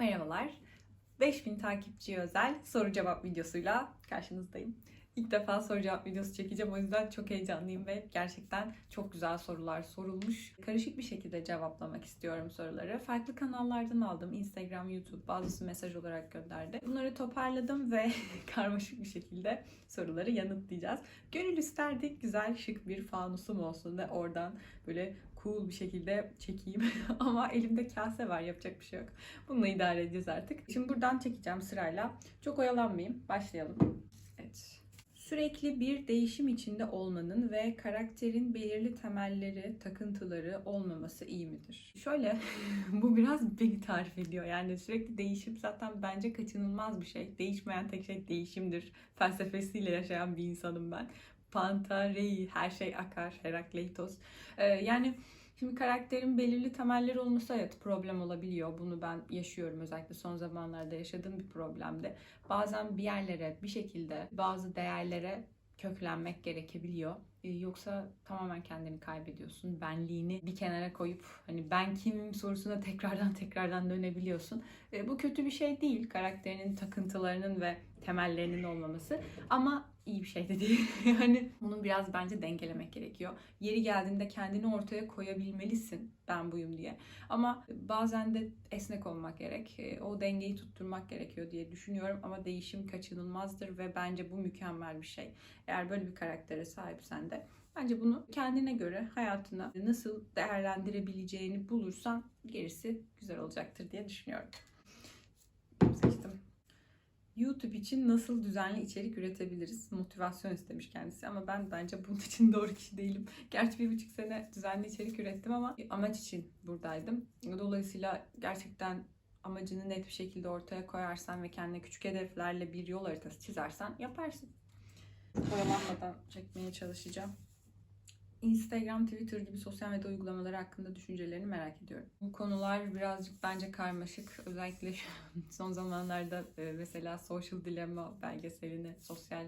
Merhabalar. 5000 takipçiye özel soru cevap videosuyla karşınızdayım. İlk defa soru cevap videosu çekeceğim o yüzden çok heyecanlıyım ve gerçekten çok güzel sorular sorulmuş. Karışık bir şekilde cevaplamak istiyorum soruları. Farklı kanallardan aldım. Instagram, YouTube bazısı mesaj olarak gönderdi. Bunları toparladım ve karmaşık bir şekilde soruları yanıtlayacağız. Gönül isterdi güzel şık bir fanusum olsun ve oradan böyle cool bir şekilde çekeyim. Ama elimde kase var yapacak bir şey yok. Bununla idare edeceğiz artık. Şimdi buradan çekeceğim sırayla. Çok oyalanmayayım. Başlayalım. Evet. Sürekli bir değişim içinde olmanın ve karakterin belirli temelleri, takıntıları olmaması iyi midir? Şöyle, bu biraz beni tarif ediyor. Yani sürekli değişim zaten bence kaçınılmaz bir şey. Değişmeyen tek şey değişimdir. Felsefesiyle yaşayan bir insanım ben. Panta, rei, her şey akar, Herakleitos. Ee, yani Şimdi karakterin belirli temelleri olması evet problem olabiliyor. Bunu ben yaşıyorum özellikle son zamanlarda yaşadığım bir problemde. Bazen bir yerlere bir şekilde bazı değerlere köklenmek gerekebiliyor. Ee, Yoksa tamamen kendini kaybediyorsun. Benliğini bir kenara koyup hani ben kimim sorusuna tekrardan tekrardan dönebiliyorsun. Ee, Bu kötü bir şey değil. Karakterinin takıntılarının ve temellerinin olmaması. Ama iyi bir şey de değil. yani bunu biraz bence dengelemek gerekiyor. Yeri geldiğinde kendini ortaya koyabilmelisin ben buyum diye. Ama bazen de esnek olmak gerek. E, O dengeyi tutturmak gerekiyor diye düşünüyorum. Ama değişim kaçınılmazdır ve bence bu mükemmel bir şey. Eğer böyle bir karaktere sahipsen de bence bunu kendine göre hayatına nasıl değerlendirebileceğini bulursan gerisi güzel olacaktır diye düşünüyorum. YouTube için nasıl düzenli içerik üretebiliriz? Motivasyon istemiş kendisi ama ben bence bunun için doğru kişi değilim. Gerçi bir buçuk sene düzenli içerik ürettim ama amaç için buradaydım. Dolayısıyla gerçekten amacını net bir şekilde ortaya koyarsan ve kendine küçük hedeflerle bir yol haritası çizersen yaparsın. Oyalanmadan çekmeye çalışacağım. Instagram, Twitter gibi sosyal medya uygulamaları hakkında düşüncelerini merak ediyorum. Bu konular birazcık bence karmaşık. Özellikle son zamanlarda e, mesela Social Dilemma belgeselini, sosyal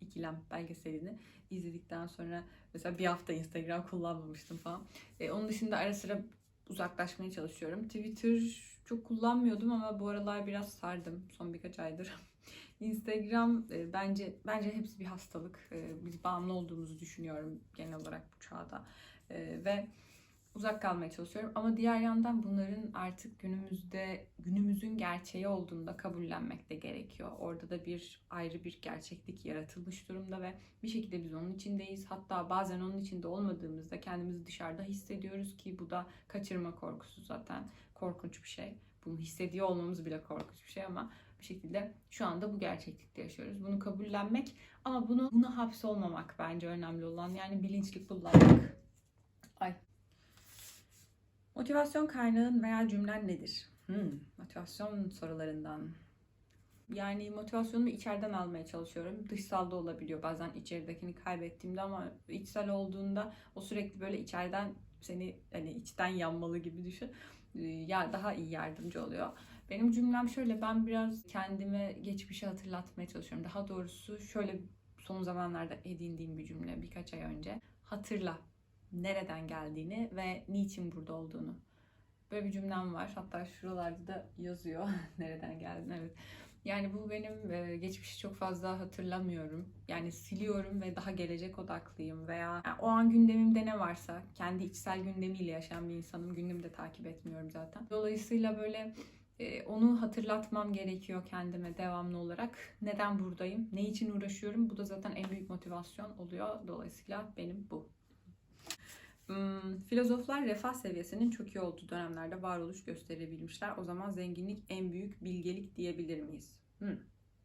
ikilem belgeselini izledikten sonra mesela bir hafta Instagram kullanmamıştım falan. E, onun dışında ara sıra uzaklaşmaya çalışıyorum. Twitter çok kullanmıyordum ama bu aralar biraz sardım son birkaç aydır. Instagram e, bence bence hepsi bir hastalık. E, biz bağımlı olduğumuzu düşünüyorum genel olarak bu çağda. E, ve uzak kalmaya çalışıyorum ama diğer yandan bunların artık günümüzde günümüzün gerçeği olduğunu da kabullenmek de gerekiyor. Orada da bir ayrı bir gerçeklik yaratılmış durumda ve bir şekilde biz onun içindeyiz. Hatta bazen onun içinde olmadığımızda kendimizi dışarıda hissediyoruz ki bu da kaçırma korkusu zaten korkunç bir şey. Bunu hissediyor olmamız bile korkunç bir şey ama bir şekilde şu anda bu gerçeklikte yaşıyoruz. Bunu kabullenmek ama bunu buna hapsolmamak bence önemli olan. Yani bilinçli kullanmak. Ay. Motivasyon kaynağın veya cümlen nedir? Hmm, motivasyon sorularından. Yani motivasyonumu içeriden almaya çalışıyorum. Dışsal da olabiliyor. Bazen içeridekini kaybettiğimde ama içsel olduğunda o sürekli böyle içeriden seni hani içten yanmalı gibi düşün. Ee, Ya daha iyi yardımcı oluyor. Benim cümlem şöyle ben biraz kendime geçmişi hatırlatmaya çalışıyorum. Daha doğrusu şöyle son zamanlarda edindiğim bir cümle birkaç ay önce. Hatırla nereden geldiğini ve niçin burada olduğunu. Böyle bir cümlem var. Hatta şuralarda da yazıyor nereden geldiğini. Evet. Yani bu benim e, geçmişi çok fazla hatırlamıyorum. Yani siliyorum ve daha gelecek odaklıyım veya yani o an gündemimde ne varsa kendi içsel gündemiyle yaşayan bir insanım. Gündemi de takip etmiyorum zaten. Dolayısıyla böyle e, onu hatırlatmam gerekiyor kendime devamlı olarak. Neden buradayım? Ne için uğraşıyorum? Bu da zaten en büyük motivasyon oluyor. Dolayısıyla benim bu. Filozoflar refah seviyesinin çok iyi olduğu dönemlerde varoluş gösterebilmişler. O zaman zenginlik en büyük bilgelik diyebilir miyiz? Hmm,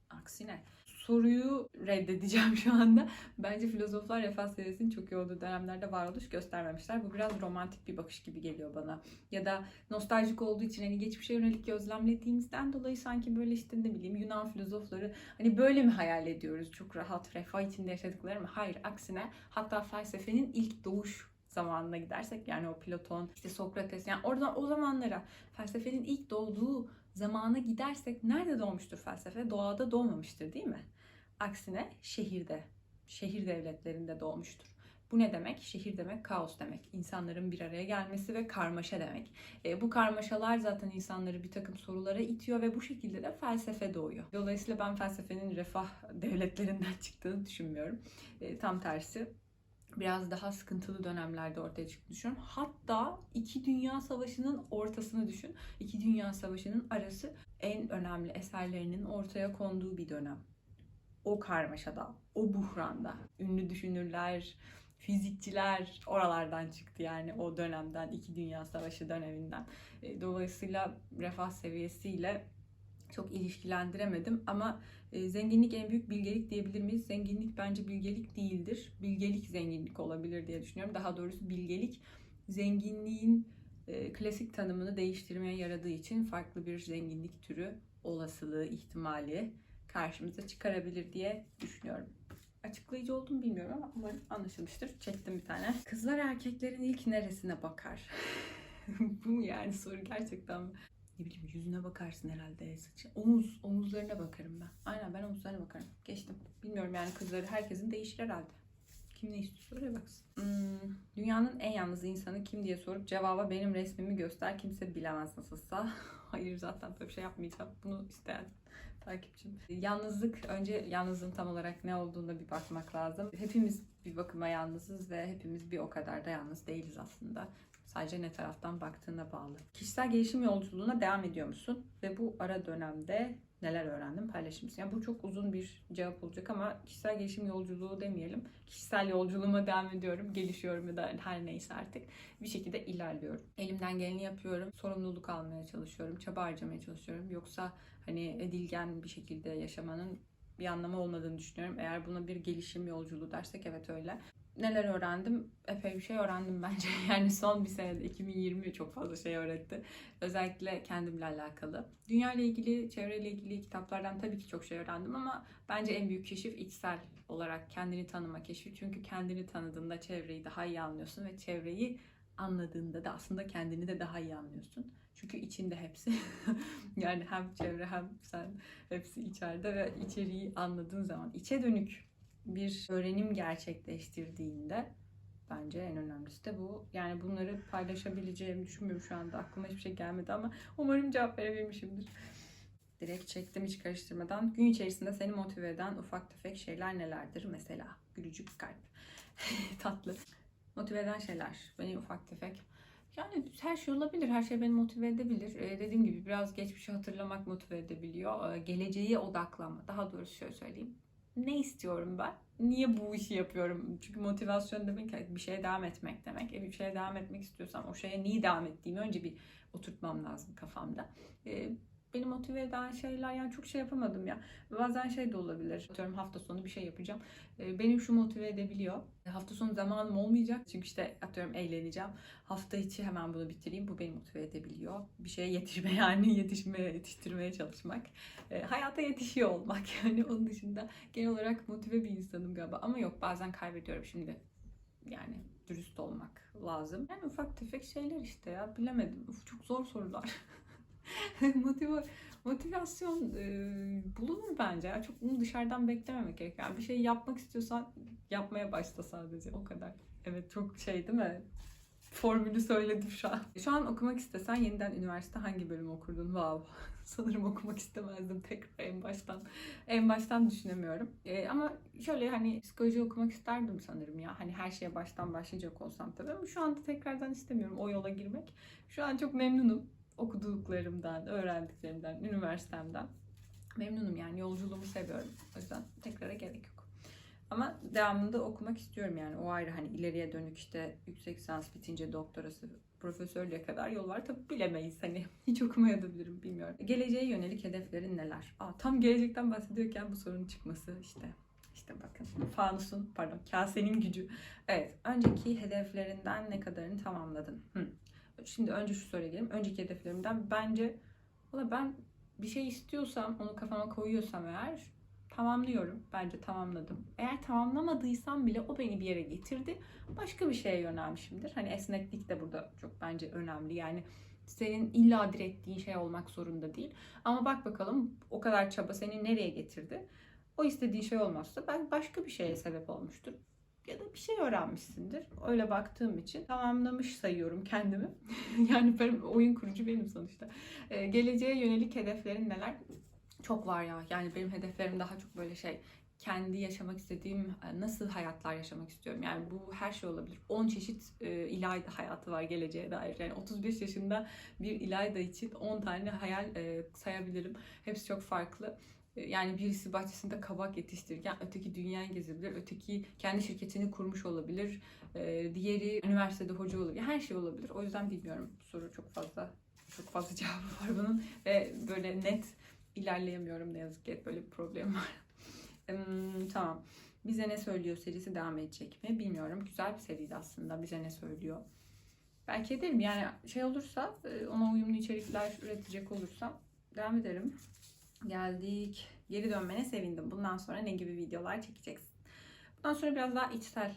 aksine. Soruyu reddedeceğim şu anda. Bence filozoflar refah seviyesinin çok iyi olduğu dönemlerde varoluş göstermemişler. Bu biraz romantik bir bakış gibi geliyor bana. Ya da nostaljik olduğu için hani geçmişe yönelik gözlemlediğimizden dolayı sanki böyle işte ne bileyim Yunan filozofları hani böyle mi hayal ediyoruz? Çok rahat, refah içinde yaşadıkları mı? Hayır, aksine hatta felsefenin ilk doğuş zamanına gidersek yani o Platon, işte Sokrates yani oradan o zamanlara felsefenin ilk doğduğu zamana gidersek nerede doğmuştur felsefe? Doğada doğmamıştır değil mi? Aksine şehirde, şehir devletlerinde doğmuştur. Bu ne demek? Şehir demek kaos demek. İnsanların bir araya gelmesi ve karmaşa demek. E, bu karmaşalar zaten insanları bir takım sorulara itiyor ve bu şekilde de felsefe doğuyor. Dolayısıyla ben felsefenin refah devletlerinden çıktığını düşünmüyorum. E, tam tersi biraz daha sıkıntılı dönemlerde ortaya çıktığını düşünüyorum. Hatta iki dünya savaşının ortasını düşün. İki dünya savaşının arası en önemli eserlerinin ortaya konduğu bir dönem. O karmaşada, o buhranda ünlü düşünürler, fizikçiler oralardan çıktı yani o dönemden, iki dünya savaşı döneminden. E, Dolayısıyla refah seviyesiyle çok ilişkilendiremedim ama e, zenginlik en büyük bilgelik diyebilir miyiz? Zenginlik bence bilgelik değildir. Bilgelik zenginlik olabilir diye düşünüyorum. Daha doğrusu bilgelik zenginliğin e, klasik tanımını değiştirmeye yaradığı için farklı bir zenginlik türü olasılığı, ihtimali karşımıza çıkarabilir diye düşünüyorum. Açıklayıcı oldum bilmiyorum ama umarım anlaşılmıştır. Çektim bir tane. Kızlar erkeklerin ilk neresine bakar? Bu yani soru gerçekten? Ne bileyim yüzüne bakarsın herhalde saçı. Omuz, omuzlarına bakarım ben. Aynen ben omuzlarına bakarım. Geçtim. Bilmiyorum yani kızları herkesin değişir herhalde. Kim ne istiyorsa öyle baksın. Hmm, dünyanın en yalnız insanı kim diye sorup cevaba benim resmimi göster. Kimse bilemez nasılsa. Hayır zaten böyle bir şey yapmayacağım. Bunu isteyen takipçim. Yalnızlık, önce yalnızlığın tam olarak ne olduğuna bir bakmak lazım. Hepimiz bir bakıma yalnızız ve hepimiz bir o kadar da yalnız değiliz aslında. Sadece ne taraftan baktığına bağlı. Kişisel gelişim yolculuğuna devam ediyor musun? Ve bu ara dönemde neler öğrendin paylaşır mısın? Yani bu çok uzun bir cevap olacak ama kişisel gelişim yolculuğu demeyelim. Kişisel yolculuğuma devam ediyorum. Gelişiyorum ya da her neyse artık. Bir şekilde ilerliyorum. Elimden geleni yapıyorum. Sorumluluk almaya çalışıyorum. Çaba harcamaya çalışıyorum. Yoksa hani edilgen bir şekilde yaşamanın bir anlamı olmadığını düşünüyorum. Eğer buna bir gelişim yolculuğu dersek evet öyle neler öğrendim? Epey bir şey öğrendim bence. Yani son bir senede 2020 çok fazla şey öğretti. Özellikle kendimle alakalı. Dünya ile ilgili, çevreyle ilgili kitaplardan tabii ki çok şey öğrendim ama bence en büyük keşif içsel olarak kendini tanıma keşfi. Çünkü kendini tanıdığında çevreyi daha iyi anlıyorsun ve çevreyi anladığında da aslında kendini de daha iyi anlıyorsun. Çünkü içinde hepsi. yani hem çevre hem sen hepsi içeride ve içeriği anladığın zaman içe dönük bir öğrenim gerçekleştirdiğinde bence en önemlisi de bu. Yani bunları paylaşabileceğimi düşünmüyorum şu anda. Aklıma hiçbir şey gelmedi ama umarım cevap verebilmişimdir. Direkt çektim hiç karıştırmadan. Gün içerisinde seni motive eden ufak tefek şeyler nelerdir? Mesela gülücük kalp. Tatlı. Motive eden şeyler. Beni ufak tefek. Yani her şey olabilir. Her şey beni motive edebilir. Ee, dediğim gibi biraz geçmişi hatırlamak motive edebiliyor. Ee, geleceğe odaklanma. Daha doğrusu şöyle söyleyeyim ne istiyorum ben? Niye bu işi yapıyorum? Çünkü motivasyon demek bir şeye devam etmek demek. E bir şeye devam etmek istiyorsam o şeye niye devam ettiğimi önce bir oturtmam lazım kafamda. E, beni motive eden şeyler yani çok şey yapamadım ya. Bazen şey de olabilir. Atıyorum hafta sonu bir şey yapacağım. Ee, Benim şu motive edebiliyor. Hafta sonu zamanım olmayacak. Çünkü işte atıyorum eğleneceğim. Hafta içi hemen bunu bitireyim. Bu beni motive edebiliyor. Bir şeye yetişme yani yetişmeye, yetiştirmeye çalışmak. Ee, Hayata yetişiyor olmak. Yani onun dışında genel olarak motive bir insanım galiba. Ama yok bazen kaybediyorum şimdi. Yani dürüst olmak lazım. Yani ufak tefek şeyler işte ya bilemedim. Uf, çok zor sorular. Motiva, motivasyon e, bulunur bence. Çok bunu dışarıdan beklememek gerekiyor. Yani bir şey yapmak istiyorsan yapmaya başla sadece. O kadar. Evet çok şey değil mi? Formülü söyledim şu an. Şu an okumak istesen yeniden üniversite hangi bölümü okurdun? Wow. Sanırım okumak istemezdim tekrar en baştan. En baştan düşünemiyorum. E, ama şöyle hani psikoloji okumak isterdim sanırım ya. Hani her şeye baştan başlayacak olsam tabii. Ama şu anda tekrardan istemiyorum o yola girmek. Şu an çok memnunum okuduklarımdan, öğrendiklerimden, üniversitemden. Memnunum yani yolculuğumu seviyorum. O yüzden tekrara gerek yok. Ama devamında okumak istiyorum yani o ayrı hani ileriye dönük işte yüksek lisans bitince doktorası profesörlüğe kadar yol var. Tabii bilemeyiz hani hiç okumayabilirim bilmiyorum. Geleceğe yönelik hedeflerin neler? Aa, tam gelecekten bahsediyorken bu sorunun çıkması işte. İşte bakın fanusun pardon kasenin gücü. Evet önceki hedeflerinden ne kadarını tamamladın? Hı. Şimdi önce şu soruya gelelim. Önceki hedeflerimden bence valla ben bir şey istiyorsam onu kafama koyuyorsam eğer tamamlıyorum. Bence tamamladım. Eğer tamamlamadıysam bile o beni bir yere getirdi. Başka bir şeye yönelmişimdir. Hani esneklik de burada çok bence önemli. Yani senin illa direttiğin şey olmak zorunda değil. Ama bak bakalım o kadar çaba seni nereye getirdi? O istediğin şey olmazsa ben başka bir şeye sebep olmuştur. Ya da bir şey öğrenmişsindir. Öyle baktığım için tamamlamış sayıyorum kendimi. yani ben oyun kurucu benim sonuçta. Ee, geleceğe yönelik hedeflerin neler? Çok var ya. Yani benim hedeflerim daha çok böyle şey kendi yaşamak istediğim e, nasıl hayatlar yaşamak istiyorum. Yani bu her şey olabilir. 10 çeşit e, İlayda hayatı var geleceğe dair. Yani 35 yaşında bir İlayda için 10 tane hayal e, sayabilirim. Hepsi çok farklı. Yani birisi bahçesinde kabak yetiştirirken öteki dünyayı gezebilir, öteki kendi şirketini kurmuş olabilir, e, diğeri üniversitede hoca olabilir. Her şey olabilir. O yüzden bilmiyorum. Soru çok fazla çok fazla cevabı var bunun ve böyle net ilerleyemiyorum ne yazık ki. Böyle bir problem var. Tamam. Bize ne söylüyor serisi devam edecek mi? Bilmiyorum. Güzel bir seriydi aslında. Bize ne söylüyor? Belki ederim. Yani şey olursa e, ona uyumlu içerikler üretecek olursam devam ederim. Geldik. Geri dönmene sevindim. Bundan sonra ne gibi videolar çekeceksin? Bundan sonra biraz daha içsel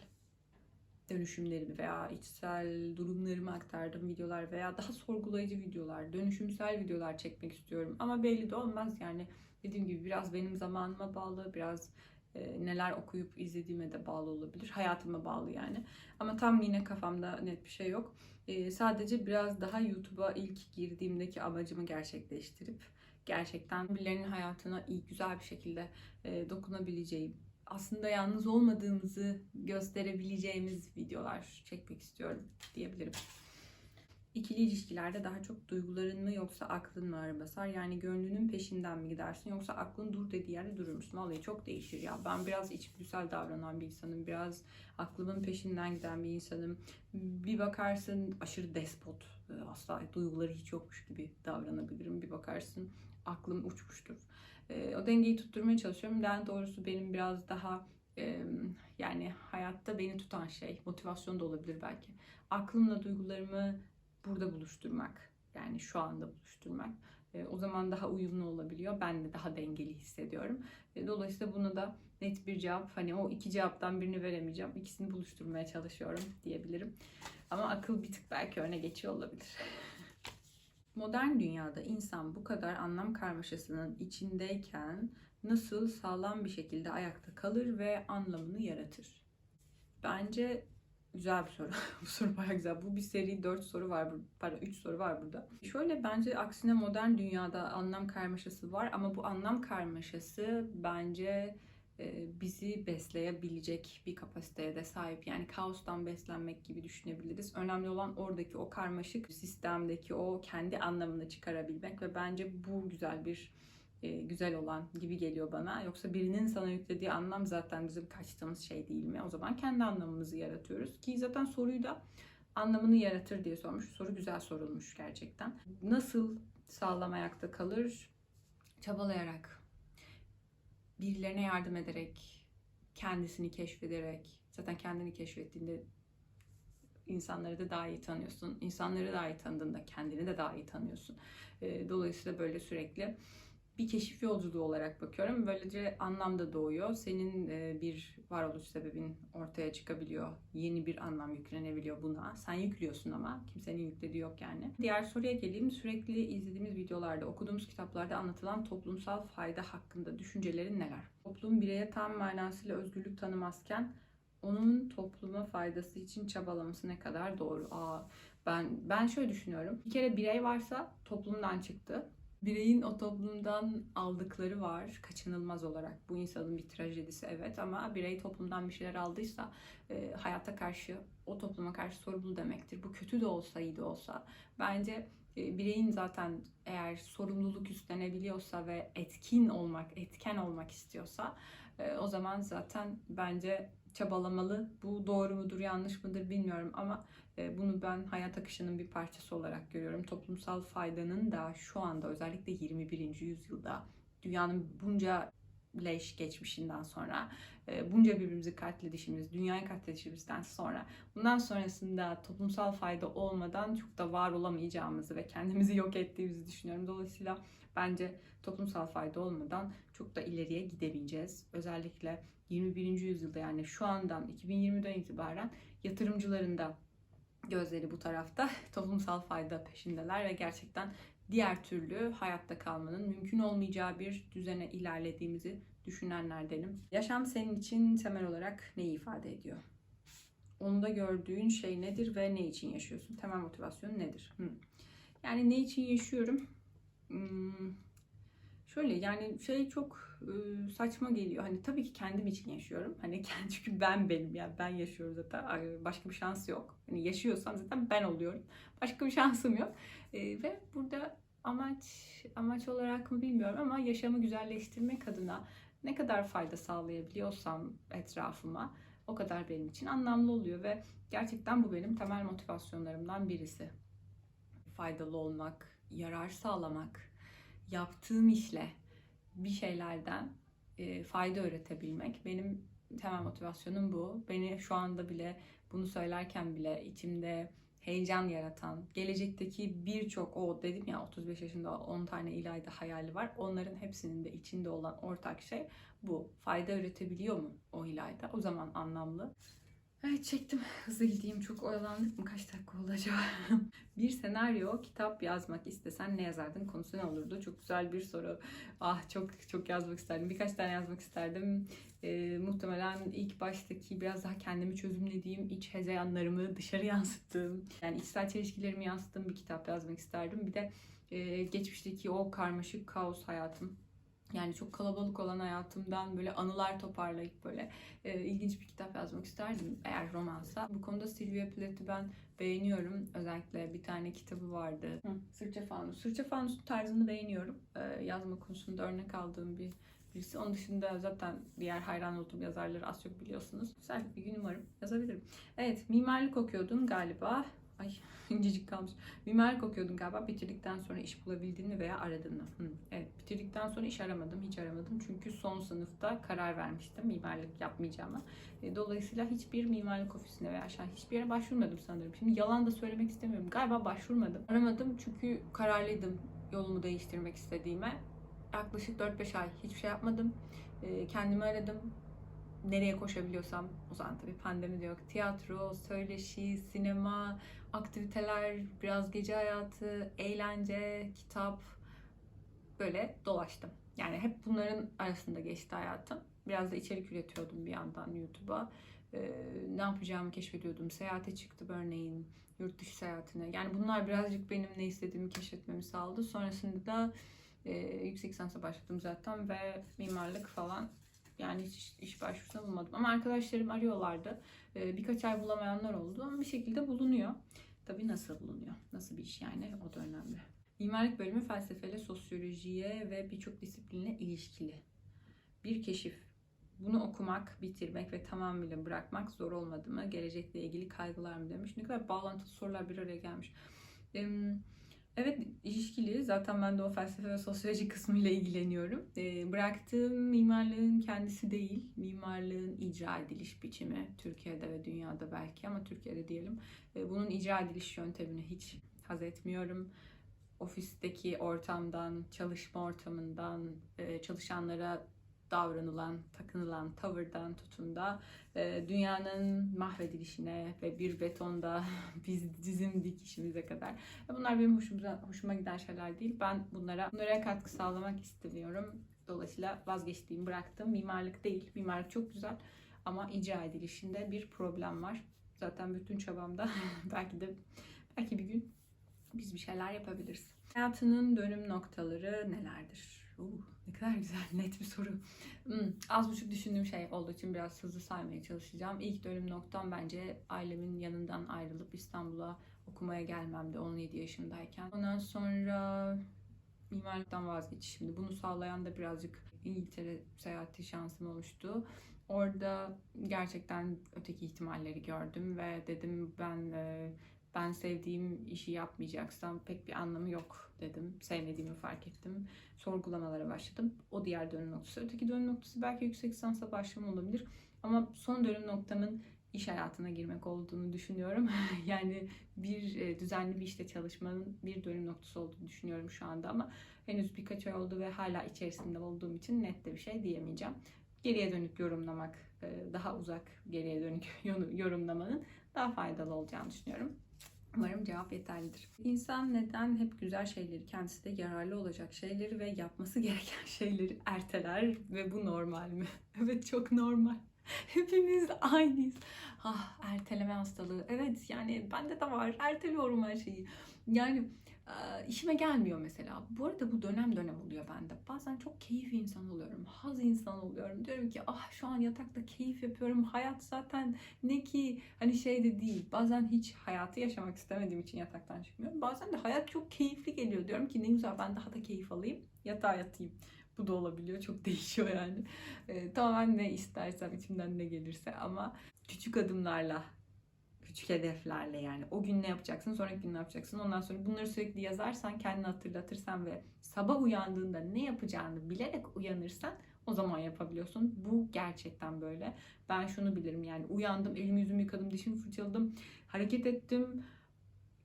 dönüşümlerimi veya içsel durumlarımı aktardığım videolar veya daha sorgulayıcı videolar, dönüşümsel videolar çekmek istiyorum. Ama belli de olmaz yani. Dediğim gibi biraz benim zamanıma bağlı, biraz e, neler okuyup izlediğime de bağlı olabilir. Hayatıma bağlı yani. Ama tam yine kafamda net bir şey yok. E, sadece biraz daha YouTube'a ilk girdiğimdeki amacımı gerçekleştirip gerçekten birilerinin hayatına iyi güzel bir şekilde e, dokunabileceğim, aslında yalnız olmadığımızı gösterebileceğimiz videolar çekmek istiyorum diyebilirim. İkili ilişkilerde daha çok duyguların mı yoksa aklın mı ağır basar? Yani gönlünün peşinden mi gidersin yoksa aklın dur dediği yerde durur musun? Vallahi çok değişir ya. Ben biraz içgüdüsel davranan bir insanım. Biraz aklımın peşinden giden bir insanım. Bir bakarsın aşırı despot. Asla duyguları hiç yokmuş gibi davranabilirim. Bir bakarsın aklım uçmuştur. E, o dengeyi tutturmaya çalışıyorum. Yani doğrusu benim biraz daha e, yani hayatta beni tutan şey, motivasyon da olabilir belki. Aklımla duygularımı burada buluşturmak. Yani şu anda buluşturmak. E, o zaman daha uyumlu olabiliyor. Ben de daha dengeli hissediyorum. E, dolayısıyla buna da net bir cevap, hani o iki cevaptan birini veremeyeceğim. İkisini buluşturmaya çalışıyorum diyebilirim. Ama akıl bir tık belki öne geçiyor olabilir. Modern dünyada insan bu kadar anlam karmaşasının içindeyken nasıl sağlam bir şekilde ayakta kalır ve anlamını yaratır? Bence güzel bir soru. bu soru bayağı güzel. Bu bir seri 4 soru var, pardon 3 soru var burada. Şöyle bence aksine modern dünyada anlam karmaşası var ama bu anlam karmaşası bence bizi besleyebilecek bir kapasiteye de sahip. Yani kaostan beslenmek gibi düşünebiliriz. Önemli olan oradaki o karmaşık sistemdeki o kendi anlamını çıkarabilmek ve bence bu güzel bir e, güzel olan gibi geliyor bana. Yoksa birinin sana yüklediği anlam zaten bizim kaçtığımız şey değil mi? O zaman kendi anlamımızı yaratıyoruz. Ki zaten soruyu da anlamını yaratır diye sormuş. Soru güzel sorulmuş gerçekten. Nasıl sağlam ayakta kalır? Çabalayarak, birilerine yardım ederek, kendisini keşfederek, zaten kendini keşfettiğinde insanları da daha iyi tanıyorsun. İnsanları daha iyi tanıdığında kendini de daha iyi tanıyorsun. Dolayısıyla böyle sürekli bir keşif yolculuğu olarak bakıyorum. Böylece anlam da doğuyor. Senin e, bir varoluş sebebin ortaya çıkabiliyor. Yeni bir anlam yüklenebiliyor buna. Sen yüklüyorsun ama kimsenin yüklediği yok yani. Diğer soruya geleyim. Sürekli izlediğimiz videolarda, okuduğumuz kitaplarda anlatılan toplumsal fayda hakkında düşüncelerin neler? Toplum bireye tam manasıyla özgürlük tanımazken onun topluma faydası için çabalaması ne kadar doğru? Aa, ben ben şöyle düşünüyorum. Bir kere birey varsa toplumdan çıktı. Bireyin o toplumdan aldıkları var kaçınılmaz olarak. Bu insanın bir trajedisi evet ama birey toplumdan bir şeyler aldıysa e, hayata karşı, o topluma karşı sorumlu demektir. Bu kötü de olsa iyi de olsa. Bence e, bireyin zaten eğer sorumluluk üstlenebiliyorsa ve etkin olmak, etken olmak istiyorsa e, o zaman zaten bence çabalamalı. Bu doğru mudur, yanlış mıdır bilmiyorum ama bunu ben hayat akışının bir parçası olarak görüyorum. Toplumsal faydanın da şu anda özellikle 21. yüzyılda dünyanın bunca leş geçmişinden sonra, e, bunca birbirimizi katledişimiz, dünyayı katledişimizden sonra, bundan sonrasında toplumsal fayda olmadan çok da var olamayacağımızı ve kendimizi yok ettiğimizi düşünüyorum. Dolayısıyla bence toplumsal fayda olmadan çok da ileriye gidemeyeceğiz. Özellikle 21. yüzyılda yani şu andan 2020'den itibaren yatırımcıların da gözleri bu tarafta toplumsal fayda peşindeler ve gerçekten diğer türlü hayatta kalmanın mümkün olmayacağı bir düzene ilerlediğimizi düşünenlerdenim. Yaşam senin için temel olarak neyi ifade ediyor? Onda gördüğün şey nedir ve ne için yaşıyorsun? Temel motivasyon nedir? Hı. Yani ne için yaşıyorum? Hmm, Şöyle yani şey çok saçma geliyor. Hani tabii ki kendim için yaşıyorum. Hani kendi çünkü ben benim yani ben yaşıyorum zaten. Başka bir şans yok. Hani yaşıyorsam zaten ben oluyorum. Başka bir şansım yok. Ve burada amaç amaç olarak mı bilmiyorum ama yaşamı güzelleştirmek adına ne kadar fayda sağlayabiliyorsam etrafıma o kadar benim için anlamlı oluyor ve gerçekten bu benim temel motivasyonlarımdan birisi. Faydalı olmak, yarar sağlamak, yaptığım işle bir şeylerden e, fayda üretebilmek benim temel motivasyonum bu. Beni şu anda bile bunu söylerken bile içimde heyecan yaratan, gelecekteki birçok o dedim ya 35 yaşında 10 tane İlayda hayali var. Onların hepsinin de içinde olan ortak şey bu. Fayda üretebiliyor mu o İlayda? O zaman anlamlı. Evet çektim. Hızlı gideyim. Çok oyalandık mı? Kaç dakika oldu acaba? bir senaryo, kitap yazmak istesen ne yazardın? Konusu ne olurdu? Çok güzel bir soru. Ah çok çok yazmak isterdim. Birkaç tane yazmak isterdim. Ee, muhtemelen ilk baştaki biraz daha kendimi çözümlediğim, iç hezeyanlarımı dışarı yansıttığım, yani içsel çelişkilerimi yansıttığım bir kitap yazmak isterdim. Bir de e, geçmişteki o karmaşık kaos hayatım. Yani çok kalabalık olan hayatımdan böyle anılar toparlayıp böyle e, ilginç bir kitap yazmak isterdim eğer romansa. Bu konuda Sylvia Plath'ı ben beğeniyorum. Özellikle bir tane kitabı vardı. Hı, Sırça Fanus. Sırça Fanus'un tarzını beğeniyorum. E, yazma konusunda örnek aldığım bir birisi. Onun dışında zaten diğer hayran olduğum yazarları az çok biliyorsunuz. Güzel bir gün umarım yazabilirim. Evet, mimarlık okuyordun galiba. Ay incecik kalmış. Mimarlık okuyordun galiba. Bitirdikten sonra iş bulabildin mi veya aradın mı? Hı, evet, bitirdikten sonra iş aramadım. Hiç aramadım. Çünkü son sınıfta karar vermiştim mimarlık yapmayacağıma. E, Dolayısıyla hiçbir mimarlık ofisine veya aşağı hiçbir yere başvurmadım sanırım. Şimdi yalan da söylemek istemiyorum. Galiba başvurmadım. Aramadım çünkü kararlıydım yolumu değiştirmek istediğime. Yaklaşık 4-5 ay hiçbir şey yapmadım. E, Kendimi aradım nereye koşabiliyorsam o zaman tabii pandemi de yok. Tiyatro, söyleşi, sinema, aktiviteler, biraz gece hayatı, eğlence, kitap böyle dolaştım. Yani hep bunların arasında geçti hayatım. Biraz da içerik üretiyordum bir yandan YouTube'a. Ee, ne yapacağımı keşfediyordum. Seyahate çıktım örneğin. Yurt dışı seyahatine. Yani bunlar birazcık benim ne istediğimi keşfetmemi sağladı. Sonrasında da e, yüksek lisansa başladım zaten ve mimarlık falan yani hiç iş başvurusunda bulmadım. Ama arkadaşlarım arıyorlardı. Ee, birkaç ay bulamayanlar oldu ama bir şekilde bulunuyor. Tabii nasıl bulunuyor? Nasıl bir iş yani? O da önemli. Mimarlık bölümü felsefeyle sosyolojiye ve birçok disiplinle ilişkili. Bir keşif. Bunu okumak, bitirmek ve tamamıyla bırakmak zor olmadı mı? Gelecekle ilgili kaygılar mı demiş. Ne kadar bağlantılı sorular bir araya gelmiş. Ee, Evet ilişkili. Zaten ben de o felsefe ve sosyoloji kısmıyla ilgileniyorum. E, bıraktığım mimarlığın kendisi değil, mimarlığın icra ediliş biçimi Türkiye'de ve dünyada belki ama Türkiye'de diyelim. E, bunun icra ediliş yöntemini hiç haz etmiyorum. Ofisteki ortamdan, çalışma ortamından, e, çalışanlara davranılan, takınılan tavırdan tutun da e, dünyanın mahvedilişine ve bir betonda biz dizim dikişimize kadar. E, Bunlar benim hoşuma, hoşuma giden şeyler değil. Ben bunlara bunlara katkı sağlamak istemiyorum. Dolayısıyla vazgeçtiğim, bıraktım. Mimarlık değil. Mimarlık çok güzel ama icra edilişinde bir problem var. Zaten bütün çabamda belki de belki bir gün biz bir şeyler yapabiliriz. Hayatının dönüm noktaları nelerdir? Uh, ne kadar güzel, net bir soru. Hmm, az buçuk düşündüğüm şey olduğu için biraz hızlı saymaya çalışacağım. İlk dönüm noktam bence ailemin yanından ayrılıp İstanbul'a okumaya gelmemde 17 yaşındayken. Ondan sonra mimarlıktan vazgeçişimdi. Bunu sağlayan da birazcık İngiltere seyahati şansım oluştu. Orada gerçekten öteki ihtimalleri gördüm ve dedim ben e, ben sevdiğim işi yapmayacaksam pek bir anlamı yok dedim. Sevmediğimi fark ettim. Sorgulamalara başladım. O diğer dönüm noktası. Öteki dönüm noktası belki yüksek lisansa başlama olabilir. Ama son dönüm noktamın iş hayatına girmek olduğunu düşünüyorum. yani bir e, düzenli bir işte çalışmanın bir dönüm noktası olduğunu düşünüyorum şu anda ama henüz birkaç ay oldu ve hala içerisinde olduğum için net de bir şey diyemeyeceğim. Geriye dönük yorumlamak, e, daha uzak geriye dönük yorumlamanın daha faydalı olacağını düşünüyorum. Umarım cevap yeterlidir. İnsan neden hep güzel şeyleri, kendisi de yararlı olacak şeyleri ve yapması gereken şeyleri erteler ve bu normal mi? evet çok normal. Hepimiz aynıyız. Ah erteleme hastalığı. Evet yani bende de var. Erteliyorum her şeyi. Yani işime gelmiyor mesela. Bu arada bu dönem dönem oluyor bende. Bazen çok keyif insan oluyorum. Haz insan oluyorum. Diyorum ki ah şu an yatakta keyif yapıyorum. Hayat zaten ne ki hani şey de değil. Bazen hiç hayatı yaşamak istemediğim için yataktan çıkmıyorum. Bazen de hayat çok keyifli geliyor. Diyorum ki ne güzel ben daha da keyif alayım. Yatağa yatayım. Bu da olabiliyor. Çok değişiyor yani. Ee, tamamen ne istersem içimden ne gelirse ama küçük adımlarla küçük hedeflerle yani o gün ne yapacaksın sonraki gün ne yapacaksın ondan sonra bunları sürekli yazarsan kendini hatırlatırsan ve sabah uyandığında ne yapacağını bilerek uyanırsan o zaman yapabiliyorsun. Bu gerçekten böyle. Ben şunu bilirim yani uyandım, elimi yüzümü yıkadım, dişimi fırçaladım, hareket ettim,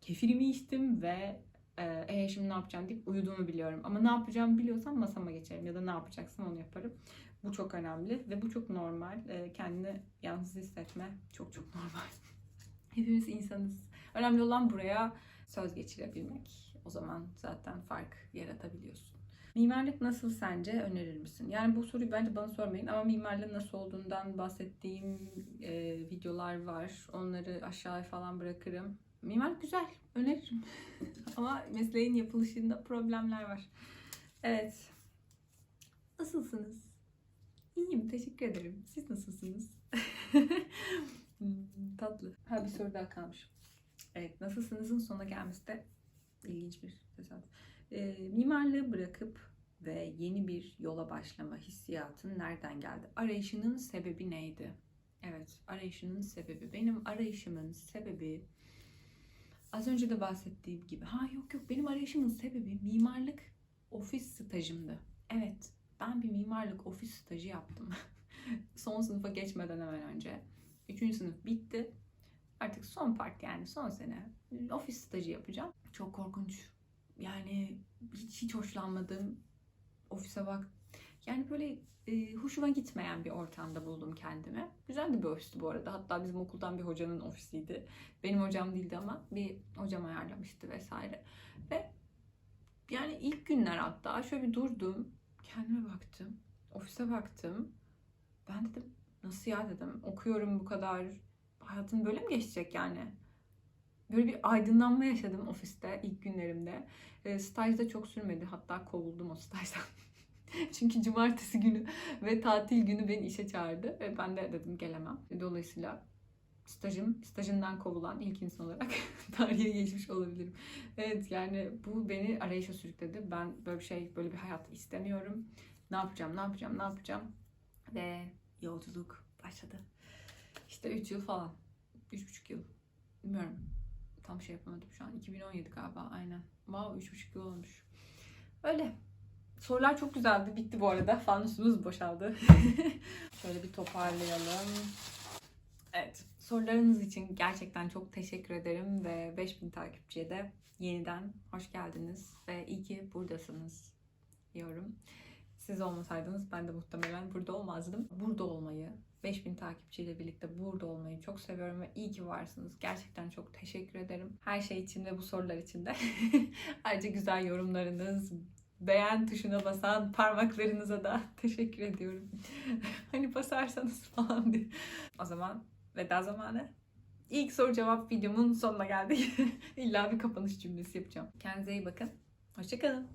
kefirimi içtim ve e, "E, şimdi ne yapacağım deyip uyuduğumu biliyorum. Ama ne yapacağımı biliyorsam masama geçerim ya da ne yapacaksam onu yaparım. Bu çok önemli ve bu çok normal. E, kendini yalnız hissetme çok çok normal. Hepimiz insanız. Önemli olan buraya söz geçirebilmek. O zaman zaten fark yaratabiliyorsun. Mimarlık nasıl sence önerir misin? Yani bu soruyu bence bana sormayın ama mimarlığın nasıl olduğundan bahsettiğim e, videolar var. Onları aşağıya falan bırakırım. Mimarlık güzel, öneririm. ama mesleğin yapılışında problemler var. Evet. Nasılsınız? İyiyim, teşekkür ederim. Siz nasılsınız? Hmm, Tatlı. Ha bir soru daha kalmış. Evet, nasılsınızın sonuna gelmesi de ilginç bir tesadüf. Ee, mimarlığı bırakıp ve yeni bir yola başlama hissiyatın nereden geldi? Arayışının sebebi neydi? Evet, arayışının sebebi. Benim arayışımın sebebi az önce de bahsettiğim gibi. Ha yok yok benim arayışımın sebebi mimarlık ofis stajımdı. Evet, ben bir mimarlık ofis stajı yaptım. Son sınıfa geçmeden hemen önce. Üçüncü sınıf bitti. Artık son part yani son sene ofis stajı yapacağım. Çok korkunç. Yani hiç hiç hoşlanmadım. Ofise bak. Yani böyle e, hoşuma gitmeyen bir ortamda buldum kendimi. Güzel de bir ofisti bu arada. Hatta bizim okuldan bir hocanın ofisiydi. Benim hocam değildi ama bir hocam ayarlamıştı vesaire. Ve yani ilk günler hatta şöyle bir durdum. Kendime baktım. Ofise baktım. Ben dedim nasıl ya dedim. Okuyorum bu kadar. Hayatım böyle mi geçecek yani? Böyle bir aydınlanma yaşadım ofiste ilk günlerimde. E, stajda çok sürmedi. Hatta kovuldum o stajdan. Çünkü cumartesi günü ve tatil günü beni işe çağırdı. Ve ben de dedim gelemem. Dolayısıyla stajım, stajından kovulan ilk insan olarak tarihe geçmiş olabilirim. Evet yani bu beni arayışa sürükledi. Ben böyle bir şey, böyle bir hayat istemiyorum. Ne yapacağım, ne yapacağım, ne yapacağım? Ve yolculuk başladı. İşte 3 yıl falan. 3,5 yıl. Bilmiyorum. Tam şey yapamadım şu an. 2017 galiba aynen. Wow 3,5 yıl olmuş. Öyle. Sorular çok güzeldi. Bitti bu arada. Fanusumuz boşaldı. Şöyle bir toparlayalım. Evet. Sorularınız için gerçekten çok teşekkür ederim ve 5000 takipçiye de yeniden hoş geldiniz ve iyi ki buradasınız diyorum. Siz olmasaydınız ben de muhtemelen burada olmazdım. Burada olmayı, 5000 takipçiyle birlikte burada olmayı çok seviyorum ve iyi ki varsınız. Gerçekten çok teşekkür ederim. Her şey için ve bu sorular için de. Ayrıca güzel yorumlarınız, beğen tuşuna basan parmaklarınıza da teşekkür ediyorum. hani basarsanız falan diye. O zaman veda zamanı. İlk soru cevap videomun sonuna geldik. İlla bir kapanış cümlesi yapacağım. Kendinize iyi bakın. Hoşçakalın.